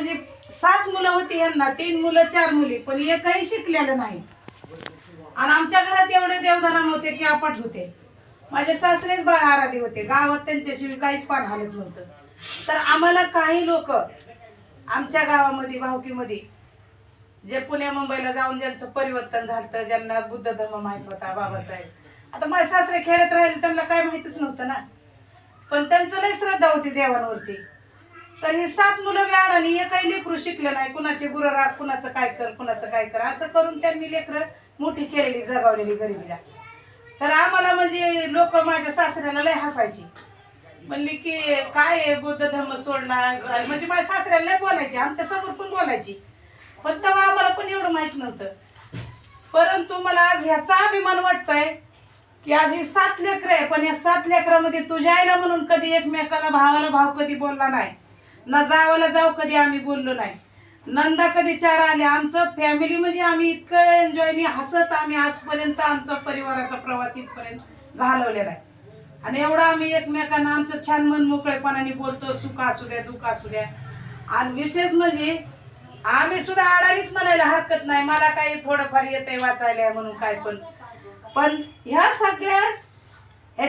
म्हणजे सात मुलं होती यांना तीन मुलं चार मुली पण एकही शिकलेलं नाही. आणि आमच्या घरात एवढे देवधरण होते की आपट होते. माझे सासरेच बाळ आराधी होते. गावात त्यांच्याशिवाय काहीच पान हालत नव्हतं. तर आम्हाला काही लोक आमच्या गावामध्ये भावकीमध्ये जे पुण्या मुंबईला जाऊन ज्यांचं परिवर्तन झालं ज्यांना बुद्ध धर्म माहीत होता बाबासाहेब. आता माझे सासरे खेळत राहिले त्यांना काय माहितच नव्हतं ना. पण त्यांचं लय श्रद्धा होती देवांवरती. तर ही सात मुलं व्याडानी एकही लेकरू शिकलं नाही. कुणाचे गुरं राग कुणाचं काय कर कुणाचं काय कर असं करून त्यांनी लेकरं मोठी केलेली जगावलेली गरिबीला. तर आम्हाला म्हणजे लोक माझ्या सासऱ्याला लय हसायची. म्हणली की काय आहे बुद्ध धर्म सोडणार? म्हणजे माझ्या सासऱ्याला लय बोलायची आमच्यासमोर पण बोलायची. पण तेव्हा आम्हाला पण एवढं माहीत नव्हतं. परंतु मला आज ह्याचा अभिमान वाटतोय की आज ही सात लेकरं आहे पण या सात लेकरामध्ये तुझ्या आईला म्हणून कधी एकमेकाला भावाला भाव कधी बोलला नाही. न जावाला जाऊ कधी आम्ही बोललो नाही. नंदा कधी चार आले आमचं फॅमिली म्हणजे आम्ही इतकं एन्जॉयनी हसत आम्ही आजपर्यंत आमचा परिवाराचा प्रवास इथपर्यंत घालवलेला आहे. आणि एवढं आम्ही एकमेकांना आमचं छान मन मोकळेपणाने बोलतो सुख असू द्या दुःख असू द्या. आणि विशेष म्हणजे आम्ही सुद्धा आडालीच म्हणायला हरकत नाही मला काही थोडंफार येतंय वाचायला म्हणून काय पण. पण ह्या सगळ्या